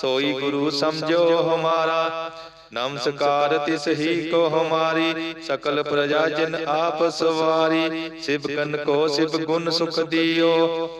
ਸੋਈ ਗੁਰੂ ਸਮਝੋ ਹਮਾਰਾ। ਨਮਸਕਾਰ ਤਿਸ ਹੀ ਕੋ ਹਮਾਰੀ, ਸਕਲ ਪ੍ਰਜਾ ਜਨ ਆਪ ਸਵਾਰੀ। ਸਿਵ ਕਨ ਕੋ ਸਿਵ ਗੁਣ ਸੁਖ ਦਿਓ।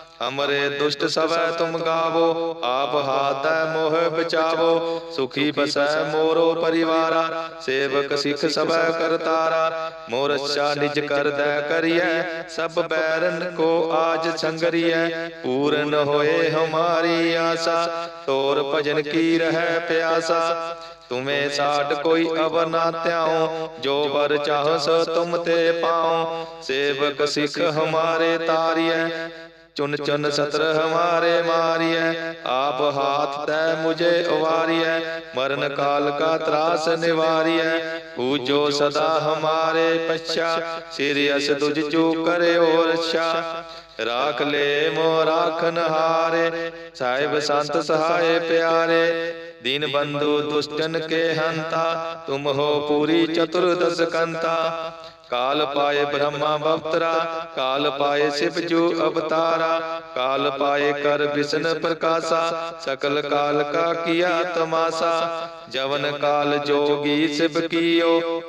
ਅਮਰੇ ਦੁਸ਼ਟ ਸਵੈ ਤੁਮ ਗਾਵੋ ਆਪ ਹਾਤੈ ਮੋਹ ਬਚਾਵੋ ਸੁਖੀ ਬਸੈ ਮੋਰੋ ਪਰਿਵਾਰਾ ਸੇਵਕ ਸਿਖ ਸਵੈ ਕਰਤਾਰਾ ਮੋਰ ਅੱਛਾ ਨਿਜ ਕਰਦੈ ਕਰੀਐ ਸਭ ਬੈਰਨ ਕੋ ਆਜ ਸੰਗਰੀਐ ਪੂਰਨ ਹੋਏ ਹਮਾਰੀ ਆਸਾ ਤੋਰ ਭਜਨ ਕੀ ਰਹਿ ਪਿਆਸਾ तुम्हें साठ कोई अब ना त्याओ जो बर चाहो सो तुम ते पाओ सेवक सिख हमारे तारिय चुन चुन सत्र हमारे मारिय आप हाथ तय मुझे उवारिय मरण काल का त्रास निवारिय पूजो सदा हमारे पश्चा। सीरियस तुझ चू करे और रक्षा अच्छा। अच्छा। राख ले मो राखन हारे साहिब संत सहाय प्यारे। दीन बंधु दुष्टन के हंता। तुम हो पूरी चतुर्दश कंता। ਕਾਲ ਪਾਏ ਬ੍ਰਹਮਾ ਬਵਤਰਾ, ਕਾਲ ਪਾਏ ਸਿਵ ਜੂ ਅਵਤਾਰਾ, ਕਾਲ ਪਾਏ ਕਰ ਵਿਸ਼ਨ ਪ੍ਰਕਾਸ਼ਾ, ਸਕਲ ਕਾਲ ਕਾ ਕੀਆ ਤਮਾਸਾ, ਜਵਨ ਕਾਲ ਜੋਗੀ ਸਿਵ ਕੀਓ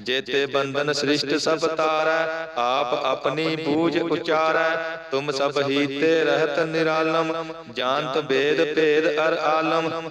ਜੇਤੇ ਬੰਧਨ ਸ੍ਰਿਸ਼ਟ ਸਭ ਤਾਰੈ ਆਪ ਆਪਣੀ ਬੂਝ ਉਚਾਰੈ ਤੁਮ ਸਭ ਹੀ ਤੇ ਰਹਿਤ ਨਿਰਾਲਮ ਜਾਣਤ ਵੇਦ ਭੇਦ ਅਰ ਆਲਮ।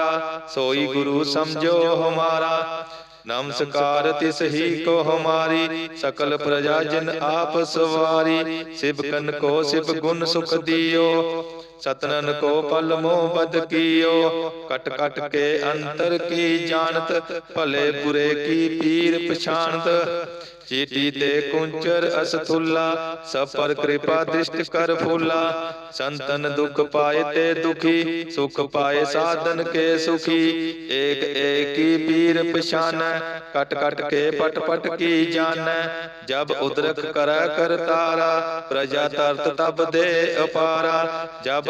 ਹਮਾਰਾ, ਸੋਈ ਗੁਰੂ ਸਮਝੋ ਹਮਾਰਾ। ਨਮਸਕਾਰ ਤਿਸ ਹੀ ਕੋ ਹਮਾਰੀ, ਸਕਲ ਪ੍ਰਜਾ ਜਨ ਆਪ ਸਵਾਰੀ। ਸਿਵ ਕਨ ਕੋ ਸਿਵ ਗੁਣ ਸੁਖ ਦਿਓ। सतनन को पल मोह बद कियो। कट कट के अंतर की जानत भले बुरे की पीर पछानत चीटी ते कुंचर असथुल्ला सब पर कृपा दृष्टि कर फूला संतन दुख पाए ते दुखी सुख पाए साधन के सुखी। एक एक की पीर पछान कट कट के पट पट की जान जब उद्रक कर कर तारा प्रजा तरत तब दे अपारा। जब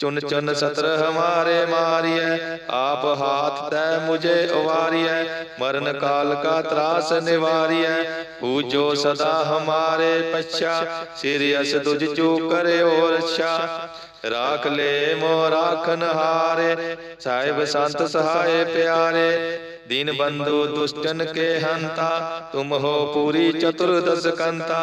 चुन चुन सत्र हमारे मारिय आप हाथ तै मुझे उवारिय मरण काल का त्रास निवारिय पूजो सदा हमारे पश्चा। सिरियस तुझ चू करे और रक्षा राख ले मो राखन हारे। साहिब संत सहाय प्यारे। दीन बंधु दुष्टन के हंता। तुम हो पूरी चतुर्दश कंता।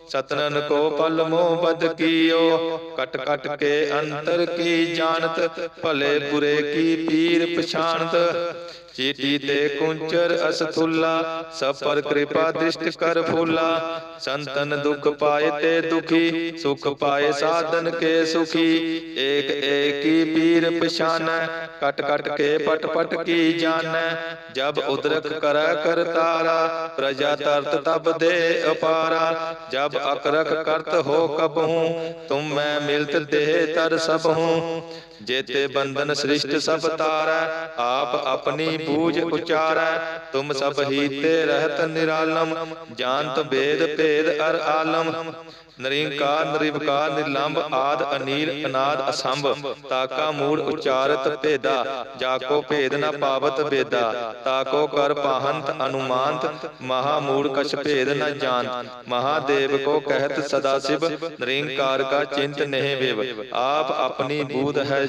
सतनन को पल मोह बद कियो। कट कट के अंतर की जानत, भले बुरे की पीर पछानत चीटी ते कुंचर असथुल्ला सब पर कृपा दृष्ट कर फूला संतन दुख पाए ते दुखी, सुख पाए साधन के सुखी। एक एक की पीर पछान कट कट के पट पट की जान जब उद्रक कर कर तारा, प्रजा तरत तब दे अपारा। जब ਅਕਰਕ ਕਰਤ ਹੋ ਕਬਹੂ। ਤੁਮ ਮੈਂ ਮਿਲਤ ਦੇਹ ਤਰ ਸਭ ਹੂੰ ਜੇਤੇ ਬੰਧਨ ਸ੍ਰਿਸ਼ਟ ਸਭ ਤਾਰੈ ਆਪ ਆਪਣੀ ਬੂਝ ਉਚਾਰੈ ਤੁਮ ਸਭ ਹੀਤੇ ਰਹਿਤ ਨਿਰਾਲਮ ਜਾਣਤ ਭੇਦ ਭੇਦ ਅਰ ਆਲਮ। ਨਰਿੰਕਾਰ ਨਿਰਵਕਾਰ ਨਿਰਲੰਭ ਆਦ ਅਨੀਲ ਅਨਾਦ ਅਸੰਭ ਤਾਕਾ ਮੂੜ ਉਚਾਰਤ ਭੇਦਾ ਜਾ ਕੋ ਭੇਦ ਨ ਪਾਵਤ ਬੇਦਾ ਤਾਕੋ ਕਰ ਪਾਹੰਤ ਅਨੁਮਾਨਤ ਮਹਾ ਮੂੜ ਕਛ ਭੇਦ ਨ ਜਾਣ ਮਹਾਦੇਵ ਕੋ ਕਹਿਤ ਸਦਾ ਸਿਵ ਨਿਰੰਕਾਰ ਕਾ ਚਿੰਤ ਨਹਿ ਵੇਵ। ਆਪ ਆਪਣੀ ਬੂਧ ਹੈ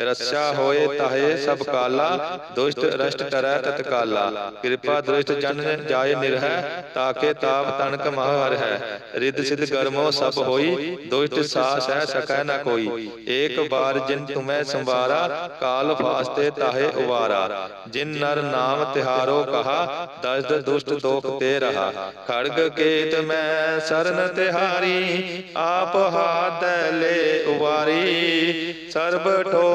ਰਸਿਆ ਹੋਏ ਤਾਹੇ ਸਭ ਕਾਲਾ ਦੁਸ਼ਟ ਰਸ਼ਟ ਟਰੈ ਤਤਕਾਲਾ ਕਿਰਪਾ ਦ੍ਰਿਸ਼ਟ ਜਨ ਜਾਏ ਨਿਰਹਿ ਤਾਕੇ ਤਾਪ ਤਨਕ ਮਹ ਹਰ ਹੈ। ਰਿੱਧ ਸਿਧ ਗਰਮੋ ਸਭ ਹੋਈ ਦੁਸ਼ਟ ਸਾਸ ਹੈ ਸਕੈ ਨ ਕੋਈ। ਏਕ ਬਾਰ ਜਿਨ ਤੁਮੈ ਸੰਵਾਰਾ ਕਾਲ ਫਾਸਤੇ ਤਾਹੇ ਉਵਾਰਾ। ਜਿਨ ਨਰ ਨਾਮ ਤਿਹਾਰੋ ਕਹਾ ਦਸਦ ਦੁਸ਼ਟ ਦੋਖ ਤੇ ਰਹਾ। ਖੜਗ ਕੇਤ ਮੈਂ ਸਰਨ ਤਿਹਾਰੀ ਆਪ ਹਾਥ ਲੈ ਉਵਾਰੀ। ਸਰਬ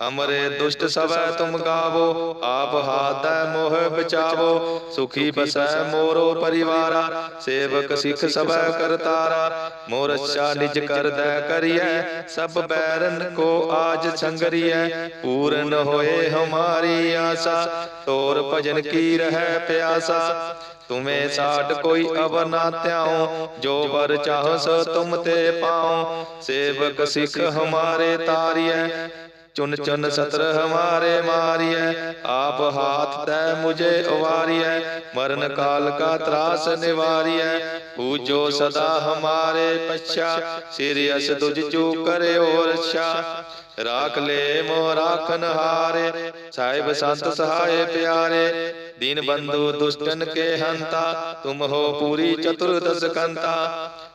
अमरे दुष्ट सब तुम गावो, आप हाथ मोह बचावो। सुखी बस मोरो परिवारा, सेवक सिख सब करतारा मोर अच्छा निज कर दे करिए, सब बैरन को आज संगरिए। पूर्ण होए हमारी आशा, तोर भजन की रह प्यासा। तुम्हें साठ कोई अब ना त्याओ जो बर चाहो सो तुम ते पाओ सेवक सिख हमारे तारिय ਚੁਨ ਚੁਨ ਸਤਰ ਹਮਾਰੇ ਮਾਰੀਐ ਆਪ ਹਾਥ ਤੈ ਮੁਝੇ ਉਵਾਰੀਐ ਮਰਨ ਕਾਲ ਕਾ ਤਰਾਸ ਨਿਵਾਰੀਐ ਪੂਜੋ ਸਦਾ ਹਮਾਰੇ ਪਛਾ ਸਿਰ ਅਸ ਤੁਜ ਚੂ ਕਰਿਓ ਰਛਾ ਰਾਖ ਲੈ ਮੋ ਰਾਖਨ ਹਾਰੇ ਸਾਹਿਬ ਸੰਤ ਸਹਾਏ ਪਿਆਰੇ ਦੀਨ ਬੰਧੂ ਦੁਸ਼ਟਨ ਕੇ ਹੰਤਾ ਤੁਮ ਹੋ ਪੂਰੀ ਚਤੁਰਦਸ ਕੰਤਾ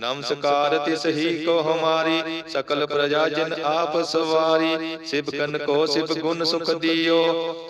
ਨਮਸਕਾਰ ਤਿਸ ਹੀ ਕੋ ਹਮਾਰੀ ਸਕਲ ਪ੍ਰਜਾ ਜਨ ਆਪ ਸਵਾਰੀ। ਸਿਵਕਨ ਕੋ ਸਿਵ ਗੁਣ ਸੁਖ ਦਿਓ।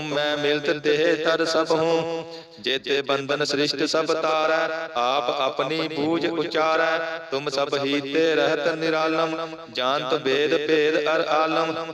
ਮੈਂ ਮਿਲਤ ਦੇਹ ਤਰ ਸਭ ਹੂੰ। ਜੇਤੇ ਬੰਧਨ ਸ੍ਰਿਸ਼ਟ ਸਭ ਤਾਰੈ, ਆਪ ਆਪਣੀ ਬੂਝ ਉਚਾਰੈ। ਤੁਮ ਸਭ ਹੀ ਤੇ ਰਹਿਤ ਨਿਰਾਲਮ, ਜਾਣਤ ਵੇਦ ਭੇਦ ਅਰ ਆਲਮ।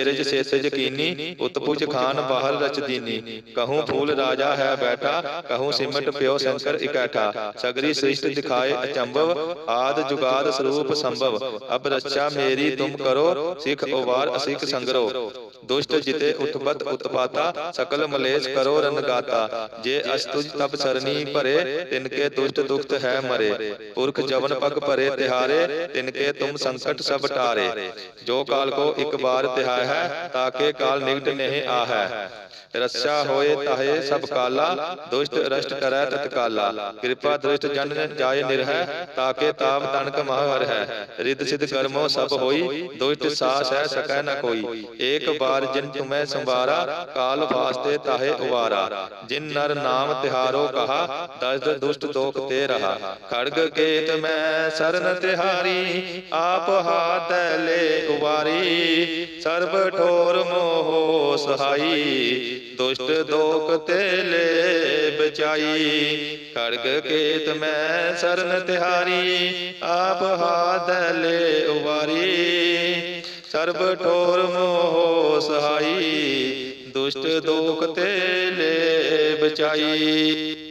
ਜੇਰਜ ਸੇਤਜ ਕੀਨੀ ਉਤਪੁਜ ਖਾਨ ਬਾਹਰ ਰਚ ਦੀਨੀ। ਕਹੂੰ ਫੂਲ ਰਾਜਾ ਹੈ ਬੈਠਾ, ਕਹੂੰ ਸਿਮਟ ਪਿਓ ਸ਼ੰਕਰ ਇਕੈਠਾ। ਸਗਰੀ ਸ੍ਰਿਸ਼ਟ ਦਿਖਾਏ ਅਚੰਭਵ, ਆਦ ਜੁਗਾਦ ਸਰੂਪ ਸੰਭਵ। ਅਬ ਰੱਛਾ ਮੇਰੀ ਤੁਮ ਕਰੋ, ਸਿਖ ਉਵਾਰ ਅਸਿਖ ਸੰਗਰੋ। ਦੁਸ਼ਟ ਜਿਤੇ ਉਤਪਤ ਉਤਪਾਤਾ, ਸਕਲ ਮਲੇਸ਼ ਕਰੋ ਰਨ ਗਾਤਾ ਜੇ ਅਸਤੁਜ ਤਬ ਸਰਨੀ ਭਰੇ, ਤਿਨਕੇ ਦੁਸ਼ਟ ਦੁਖਤ ਹੈ ਮਰੇ। ਪੁਰਖ ਜਵਨ ਪਗ ਭਰੇ ਤਿਹਾਰੇ, ਤਿਨਕੇ ਤੁਮ ਸੰਕਟ ਸਭ ਟਾਰੇ। ਜੋ ਕਾਲ ਕੋ ਇੱਕ ਬਾਰ ਤਿਹਾਇ ਹੈ ਤਾਕੇ ਕਾਲ ਨਿਗਟ ਨਹੀਂ ਆਹੈ ਰਸਾ ਹੋਏ ਤਾਹੇ ਸਭ ਕਾਲਾ, ਦੁਸ਼ਟ ਰਸ਼ਟ ਕਰੈ ਤਤਕਾਲਾ ਕਿਰਪਾ ਦ੍ਰਿਸ਼ਟ ਜਨ ਜਾਏ ਨਿਰਹਿ, ਤਾਕੇ ਤਾਪ ਤਨਕ ਮਹਰ ਹੈ ਰਿੱਧ ਸਿਧ ਕਰਮੋ ਸਭ ਹੋਈ, ਦੁਸ਼ਟ ਸਾਸ ਹੈ ਸਕੈ ਨ ਕੋਈ। ਏਕ ਬਾਰ ਜਿਨ ਤੁਮੈ ਸੰਵਾਰਾ, ਕਾਲ ਵਾਸਤੇ ਤਾਹੇ ਉਵਾਰਾ। ਜਿਨ ਨਰ ਨਾਮ ਤਿਹਾਰੋ ਕਹਾ ਦਸ ਦੁਸ਼ਟ ਦੋਖ ਤੇ ਰਹਾ। ਖੜਗ ਕੇਤ ਮੈਂ ਸਰਨ ਤਿਹਾਰੀ, ਆਪ ਹਾਥ ਲੈ ਉਵਾਰੀ। ਸਰਬ ਠੋਰ ਮੋਹ ਸਹਾਈ। ਦੁਸ਼ਟ ਦੋਖ ਤੇ ਬਚਾਈ। ਖੜਗ ਕੇਤ ਮੈਂ ਸਰਨ ਤਿਹਾਰੀ, ਆਪ ਹਾਥ ਲੈ ਉਵਾਰੀ। ਸਰਬ ਠੋਰ ਮੋਹ ਸਹਾਈ, ਦੁਸ਼ਟ ਦੋਖ ਤੇ ਲੈ ਬਚਾਈ।